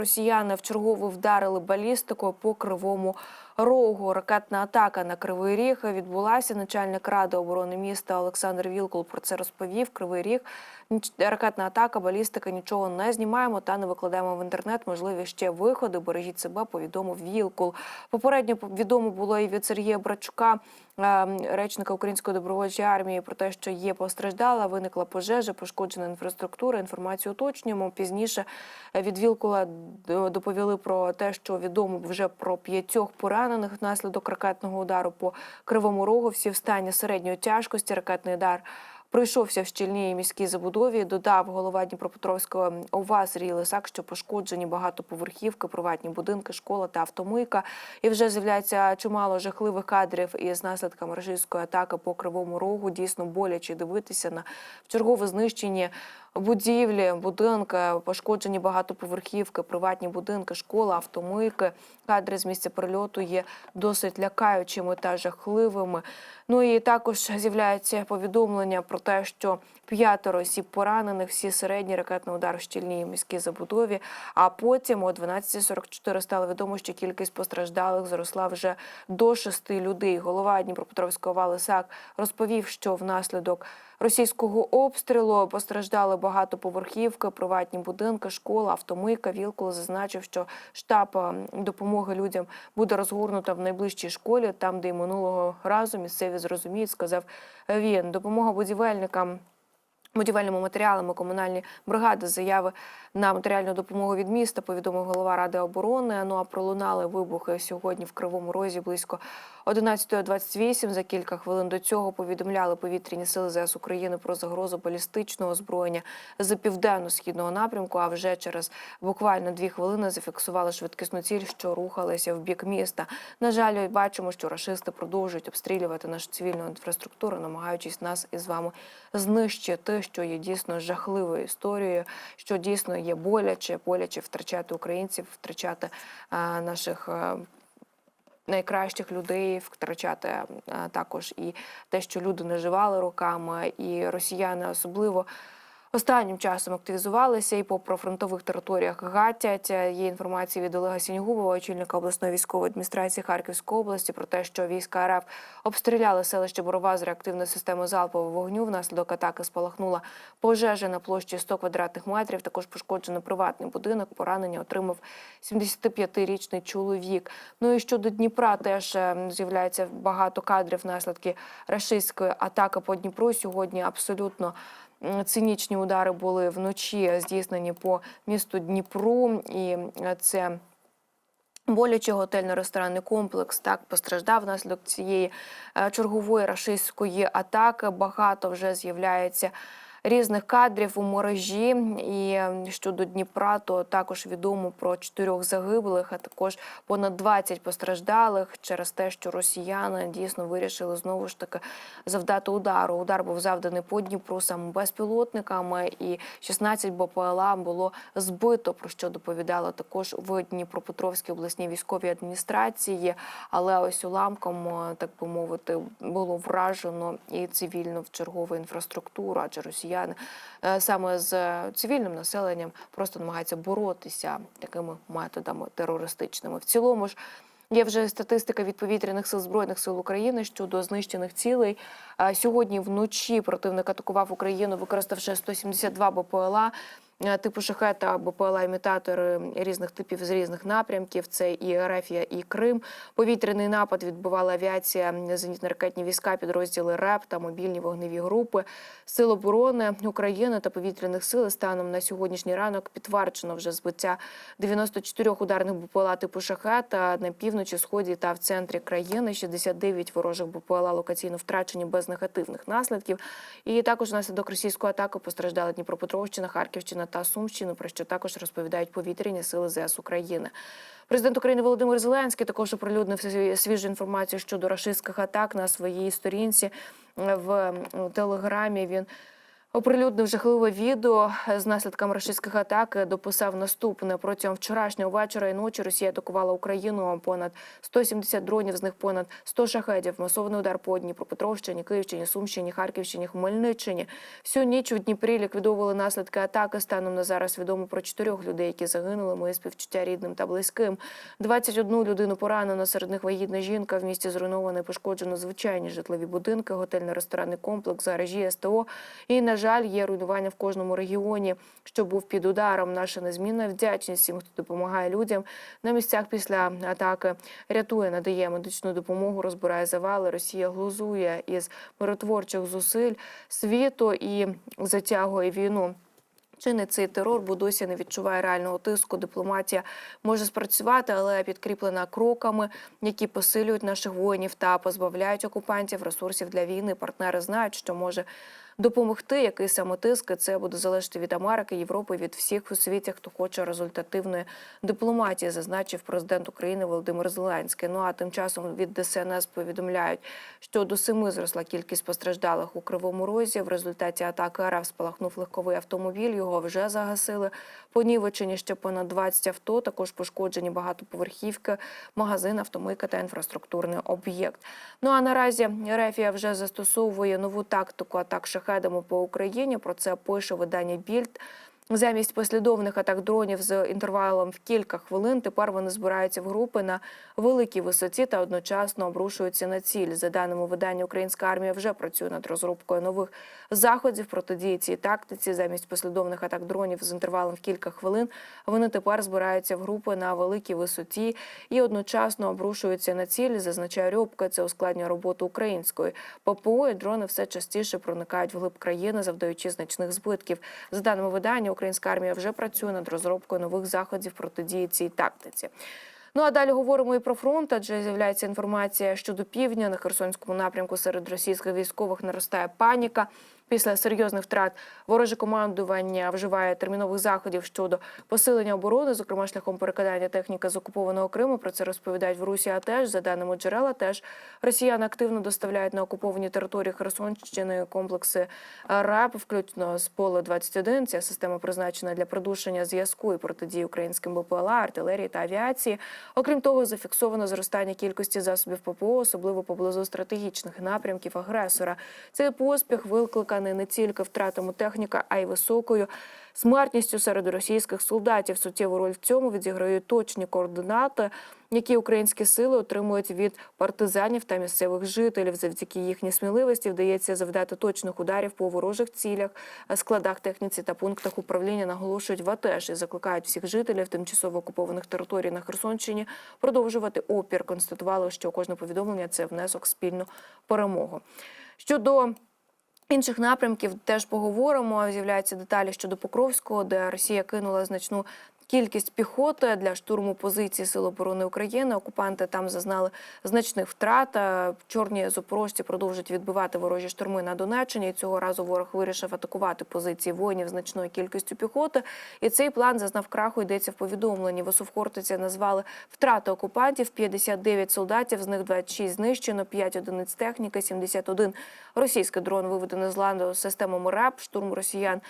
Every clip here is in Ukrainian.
Росіяни вчергово вдарили балістикою по кривому рогу. Ракетна атака на Кривий Ріг відбулася. Начальник ради оборони міста Олександр Вілкул про це розповів. Кривий Ріг ракетна атака, балістика. Нічого не знімаємо та не викладаємо в інтернет. Можливі ще виходи. Бережіть себе. Повідомив Вілкул. Попередньо відомо було і від Сергія Брачука, е, речника Української добровольчої армії, про те, що є постраждала, виникла пожежа, пошкоджена інфраструктура. Інформацію уточнюємо. Пізніше е, від Вілкула доповіли про те, що відомо вже про п'ятьох поранених внаслідок ракетного удару по кривому рогу. Всі в стані середньої тяжкості. Ракетний удар пройшовся в щільній міській забудові. Додав голова Дніпропетровського ОВА Сергій Лисак, що пошкоджені багатоповерхівки, приватні будинки, школа та автомийка. І вже з'являється чимало жахливих кадрів із наслідками російської атаки по кривому рогу. Дійсно боляче дивитися на чергове знищені будівлі, будинки, пошкоджені багатоповерхівки, приватні будинки, школа, автомийки. Кадри з місця прильоту є досить лякаючими та жахливими. Ну і також з'являється повідомлення про те, що п'ятеро осіб поранених, всі середні ракетний удар в щільній міській забудові. А потім о 12.44 стало відомо, що кількість постраждалих зросла вже до шести людей. Голова Дніпропетровського Валисак розповів, що внаслідок російського обстрілу постраждали багатоповерхівки, приватні будинки, школа, автомийка. Вілкул зазначив, що штаб е, допомоги людям буде розгорнута в найближчій школі, там, де й минулого разу місцеві зрозуміють, сказав він. Допомога будівельникам. Будівельними матеріалами комунальні бригади заяви на матеріальну допомогу від міста повідомив голова ради оборони. Ну а пролунали вибухи сьогодні в Кривому Розі близько 11.28. За кілька хвилин до цього повідомляли повітряні сили ЗС України про загрозу балістичного озброєння з південно-східного напрямку. А вже через буквально дві хвилини зафіксували швидкісну ціль, що рухалися в бік міста. На жаль, бачимо, що рашисти продовжують обстрілювати нашу цивільну інфраструктуру, намагаючись нас із вами знищити, що є дійсно жахливою історією, що дійсно є боляче, боляче втрачати українців, втрачати наших. Найкращих людей втрачати е, також і те, що люди наживали роками, і росіяни особливо останнім часом активізувалися і по прифронтових територіях гатять. Є інформація від Олега Сінігубова, очільника обласної військової адміністрації Харківської області, про те, що війська РФ обстріляли селище Борова з реактивної системи залпового вогню. Внаслідок атаки спалахнула пожежа на площі 100 квадратних метрів. Також пошкоджено приватний будинок. Поранення отримав 75-річний чоловік. Ну і щодо Дніпра, теж е, з'являється багато кадрів наслідки рашистської атаки по Дніпру. Сьогодні абсолютно цинічні удари були вночі здійснені по місту Дніпру, і е, це. Боляче готельно-ресторанний комплекс так постраждав внаслідок цієї е, чергової рашистської атаки. Багато вже з'являється різних кадрів у мережі. І е, щодо Дніпра, то також відомо про чотирьох загиблих, а також понад 20 постраждалих через те, що росіяни дійсно вирішили знову ж таки завдати удару. Удар був завданий по Дніпру саме безпілотниками, і 16 БПЛА було збито. Про що доповідало також в Дніпропетровській обласній військовій адміністрації. Але ось уламком, е, так би мовити, було вражено і цивільну в чергову інфраструктуру, адже росіяни е, саме з цивільним населенням просто намагаються боротися такими методами терористичними. В цілому ж. Є вже статистика від повітряних сил збройних сил України щодо знищених цілей. А Сьогодні вночі противник атакував Україну, використавши 172 БПЛА. Е, Типу шахета, БПЛА імітатори різних типів з різних напрямків. Це і Ерефія, і Крим. Повітряний напад відбивала авіація, зенітно-ракетні війська, підрозділи РЕП та мобільні вогневі групи. Сил оборони України та повітряних сил станом на сьогоднішній ранок підтверджено вже збиття 94 ударних БПЛА типу шахета на півночі, сході та в центрі країни. 69 ворожих БПЛА локаційно втрачені без негативних наслідків. І також внаслідок російської атаки постраждали Дніпропетровщина, Харківщина та Сумщину, про що також розповідають повітряні сили ЗС України. Президент України Володимир Зеленський також оприлюднив сві- свіжу інформацію щодо рашистських атак на своїй сторінці в телеграмі. Він Оприлюднив жахливе відео з наслідками російських атак. Дописав наступне протягом вчорашнього вечора і ночі. Росія атакувала Україну. Понад 170 дронів, з них понад 100 шахедів. Масований удар по Дніпропетровщині, Київщині, Сумщині, Харківщині, Хмельниччині. Всю ніч у Дніпрі ліквідовували наслідки атаки. Станом на зараз відомо про чотирьох людей, які загинули. Мої співчуття рідним та близьким. 21 людину поранено. Серед них вагітна жінка. В місті зруйновано і пошкоджено звичайні житлові будинки, готельно-ресторанний комплекс, гаражі, СТО. І на жаль, є руйнування в кожному регіоні, що був під ударом. Наша незмінна вдячність всім, хто допомагає людям на місцях після атаки. Рятує, надає медичну допомогу, розбирає завали. Росія глузує із миротворчих зусиль світу і затягує війну. Чинить цей терор, бо досі не відчуває реального тиску. Дипломатія може спрацювати, але підкріплена кроками, які посилюють наших воїнів та позбавляють окупантів ресурсів для війни. Партнери знають, що може допомогти. Який саме тиск це буде залежати від Америки, Європи, від всіх у світі, хто хоче результативної дипломатії, зазначив президент України Володимир Зеленський. Ну а тим часом від ДСНС повідомляють, що до семи зросла кількість постраждалих у Кривому Розі. В результаті атаки РФ спалахнув легковий автомобіль. Його вже загасили. Понівечені ще понад 20 авто. Також пошкоджені багатоповерхівки, магазин, автомийка та інфраструктурний об'єкт. Ну а наразі Рефія вже застосовує нову тактику атак шахедами по Україні. Про це пише видання Більд. Замість послідовних атак дронів з інтервалом в кілька хвилин тепер вони збираються в групи на великій висоті та одночасно обрушуються на ціль. За даними видання, українська армія вже працює над розробкою нових заходів протидії цій тактиці. Замість послідовних атак дронів з інтервалом в кілька хвилин вони тепер збираються в групи на великій висоті і одночасно обрушуються на ціль. Зазначає Рьобка, це ускладнює роботу української ППО. і Дрони все частіше проникають в глиб країни, завдаючи значних збитків. За даними видання, українська армія вже працює над розробкою нових заходів протидії цій тактиці. Ну а далі говоримо і про фронт, адже з'являється інформація щодо півдня на Херсонському напрямку серед російських військових наростає паніка. Після серйозних втрат вороже командування вживає термінових заходів щодо посилення оборони, зокрема шляхом перекидання техніки з окупованого Криму. Про це розповідають в Русі. А теж за даними джерела, теж росіяни активно доставляють на окуповані території Херсонщини комплекси РАП, включно з поле 21 Ця система призначена для придушення зв'язку і протидії українським БПЛА, артилерії та авіації. Окрім того, зафіксовано зростання кількості засобів ППО, особливо поблизу стратегічних напрямків агресора. Цей поспіх викликаний не тільки втратами техніка, а й високою смертністю серед російських солдатів. Суттєву роль в цьому відіграють точні координати, які українські сили отримують від партизанів та місцевих жителів. Завдяки їхній сміливості вдається завдати точних ударів по ворожих цілях, складах техніці та пунктах управління. Наголошують в АТЕШ і закликають всіх жителів тимчасово окупованих територій на Херсонщині продовжувати опір. Констатували, що кожне повідомлення це внесок спільну перемогу. Щодо Інших напрямків теж поговоримо. З'являються деталі щодо Покровського, де Росія кинула значну кількість піхоти для штурму позицій Сил оборони України. Окупанти там зазнали значних втрат. Чорні запорожці продовжують відбивати ворожі штурми на Донеччині. І Цього разу ворог вирішив атакувати позиції воїнів значною кількістю піхоти. І цей план зазнав краху. Йдеться в повідомленні. В назвали втрати окупантів 59 солдатів, з них 26 знищено, 5 одиниць техніки, 71 російський дрон виведено з ладу системами РЕП. Штурм росіян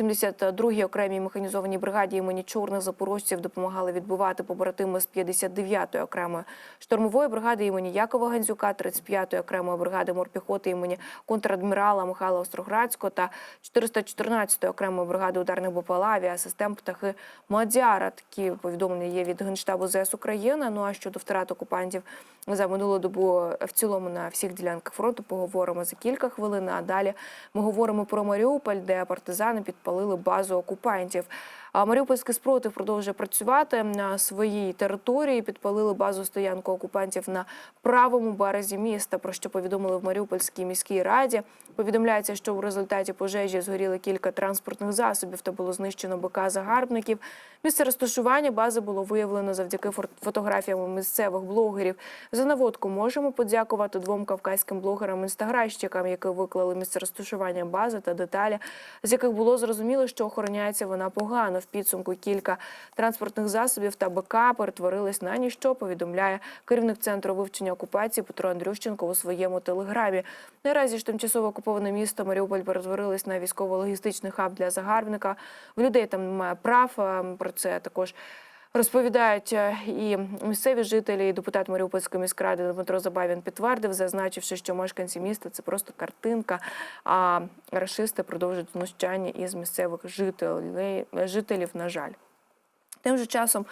72-й окремій механізованій бригаді імені чорних запорожців допомагали відбивати побратими з 59-ї окремої штурмової бригади імені Якова Гандзюка, 35-ї окремої бригади морпіхоти імені контрадмірала Михайла Остроградського та 414-ї окремої бригади ударних БПЛА авіасистем птахи Мадяра. Такі повідомлення є від генштабу ЗС України. Ну а щодо втрат окупантів за минулу добу в цілому на всіх ділянках фронту поговоримо за кілька хвилин. А далі ми говоримо про Маріуполь, де партизани підпалили базу окупантів. Маріупольський спротив продовжує працювати на своїй території. Підпалили базу стоянку окупантів на правому березі міста. Про що повідомили в Маріупольській міській раді. Повідомляється, що в результаті пожежі згоріли кілька транспортних засобів та було знищено БК загарбників. Місце розташування бази було виявлено завдяки фотографіям місцевих блогерів. За наводку можемо подякувати двом кавказьким блогерам-інстаграмщикам, які виклали місце розташування бази та деталі, з яких було зрозуміло, що охороняється вона погано. Підсумку кілька транспортних засобів та БК перетворились на ніщо. Повідомляє керівник центру вивчення окупації Петро Андрющенко у своєму телеграмі. Наразі ж тимчасово окуповане місто Маріуполь перетворилось на військово-логістичний хаб для загарбника. В людей там немає прав. е, Про це також. Розповідають е, і місцеві жителі, і депутат Маріупольської міськради Дмитро Забавін підтвердив, зазначивши, що мешканці міста це просто картинка. А расисти продовжують знущання із місцевих жителів, жителів, на жаль. Тим же часом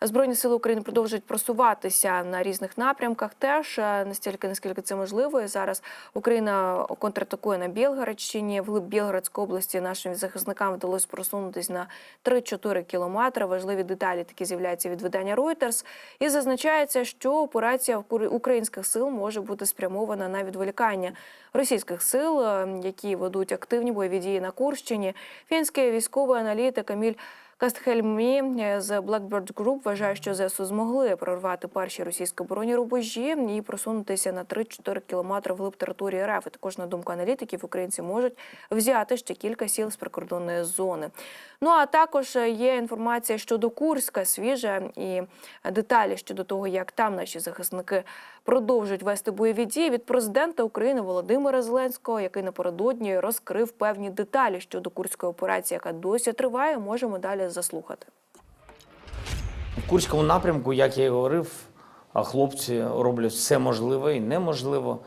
Збройні сили України продовжують просуватися на різних напрямках. Теж е, настільки, наскільки це можливо. І зараз Україна контратакує на Білгородщині. Вглиб Білгородської області нашим захисникам вдалося просунутися на 3-4 кілометри. Важливі деталі такі з'являються від видання Reuters. І зазначається, що операція українських сил може бути спрямована на відволікання російських сил, е, які ведуть активні бойові дії на Курщині. Фінський військовий аналітик Каміль Кастхельмі з Blackbird Group вважає, що ЗСУ змогли прорвати перші російські оборонні рубежі і просунутися на 3-4 кілометри вглиб території РФ. І також на думку аналітиків, українці можуть взяти ще кілька сіл з прикордонної зони. Ну а також є інформація щодо Курська, свіжа і деталі щодо того, як там наші захисники продовжують вести бойові дії від президента України Володимира Зеленського, який напередодні розкрив певні деталі щодо курської операції, яка досі триває. Можемо далі заслухати. В Курському напрямку, як я і говорив, хлопці роблять все можливе і неможливо.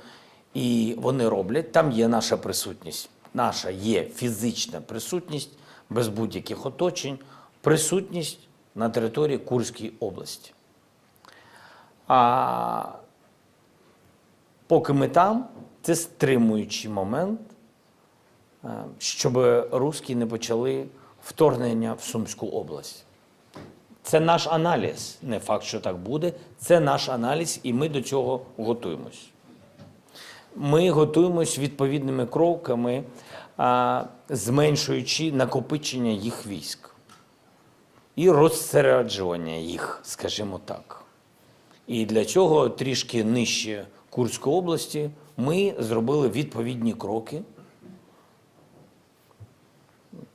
І вони роблять. Там є наша присутність. Наша є фізична присутність без будь-яких оточень, присутність на території Курської області. А поки ми там, це стримуючий момент, е, щоб русські не почали вторгнення в Сумську область. Це наш аналіз. Не факт, що так буде. Це наш аналіз, і ми до цього готуємось. Ми готуємось відповідними кроками, зменшуючи накопичення їх військ і розсереджування їх, скажімо так. І для цього трішки нижче Курської області ми зробили відповідні кроки.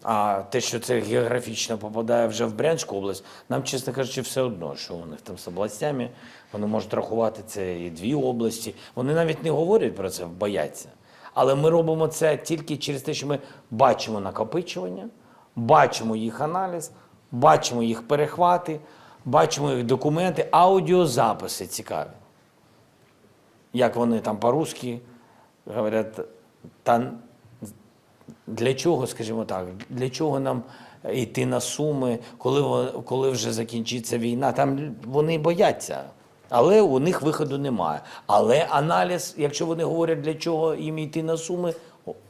А те, що це географічно попадає вже в Брянську область, нам, чесно кажучи, все одно, що у них там з областями, вони можуть рахувати це і дві області. Вони навіть не говорять про це, бояться. Але ми робимо це тільки через те, що ми бачимо накопичування, бачимо їх аналіз, бачимо їх перехвати, бачимо їх документи, аудіозаписи цікаві. Як вони там по-русски говорять, для чого, скажімо так, для чого нам йти на суми, коли, коли вже закінчиться війна? Там вони бояться, але у них виходу немає. Але аналіз, якщо вони говорять, для чого їм йти на суми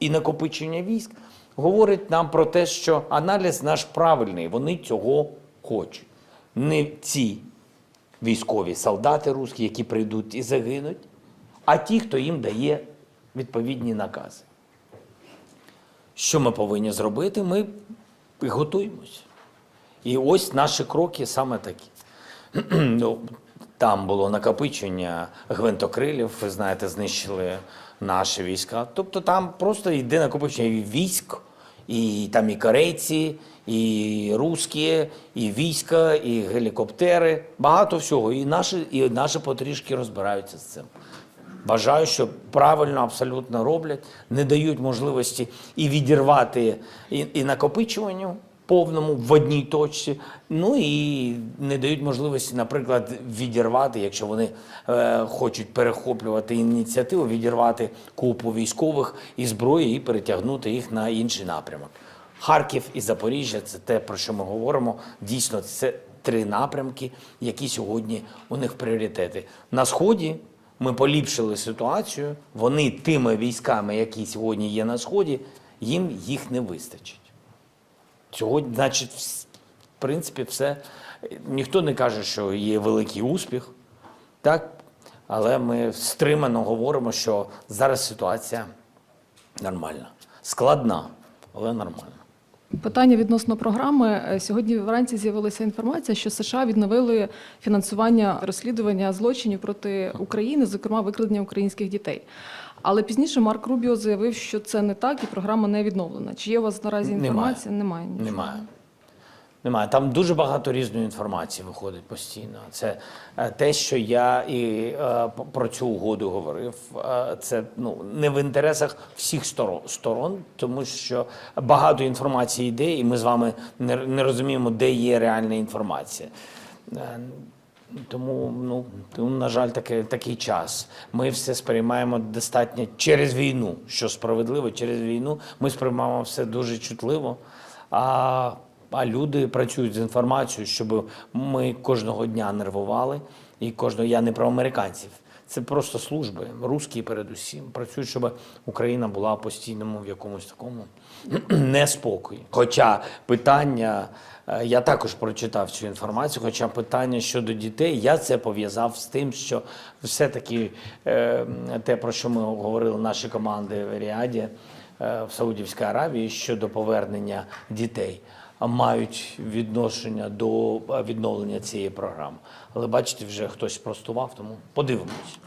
і накопичення військ, говорить нам про те, що аналіз наш правильний, вони цього хочуть. Не ці військові солдати русські, які прийдуть і загинуть, а ті, хто їм дає відповідні накази. Що ми повинні зробити? Ми готуємось. І ось наші кроки саме такі. Ну, Там було накопичення гвинтокрилів, ви знаєте, знищили наші війська. Тобто там просто йде накопичення військ, і там і корейці, і русські, і війська, і гелікоптери. Багато всього. І наші, і наші потрішки розбираються з цим. Вважаю, що правильно абсолютно роблять, не дають можливості і відірвати і, і накопичуванню повному в одній точці. Ну і не дають можливості, наприклад, відірвати, якщо вони е, хочуть перехоплювати ініціативу, відірвати купу військових і зброї і перетягнути їх на інший напрямок. Харків і Запоріжжя це те, про що ми говоримо. Дійсно, це три напрямки, які сьогодні у них пріоритети. На сході ми поліпшили ситуацію. Вони тими військами, які сьогодні є на сході, їм їх не вистачить. Сьогодні, значить, в принципі, все. Ніхто не каже, що є великий успіх, так? Але ми стримано говоримо, що зараз ситуація нормальна. Складна, але нормальна. Питання відносно програми. Е, Сьогодні вранці з'явилася інформація, що США відновили фінансування розслідування злочинів проти України, зокрема викрадення українських дітей. Але пізніше Марк Рубіо заявив, що це не так і програма не відновлена. Чи є у вас наразі інформація? Немає. нічого. Немає. Немає. Там дуже багато різної інформації виходить постійно. Це е, те, що я і е, про цю угоду говорив. е, Це ну не в інтересах всіх сторон, тому що багато інформації йде, і ми з вами не, розуміємо, де є реальна інформація. Тому, ну, на жаль, таке, такий час. Ми все сприймаємо достатньо через війну, що справедливо, через війну ми сприймаємо все дуже чутливо. А, а люди працюють з інформацією, щоб ми кожного дня нервували. І кожного я не про американців. Це просто служби, русські передусім працюють, щоб Україна була в постійному в якомусь такому неспокої. Хоча питання, е, я також прочитав цю інформацію, хоча питання щодо дітей, я це пов'язав з тим, що все-таки е, те, про що ми говорили, наші команди в Ріаді, е, в Саудівській Аравії щодо повернення дітей. Мають відношення до відновлення цієї програми. Але бачите, вже хтось простував, тому подивимось.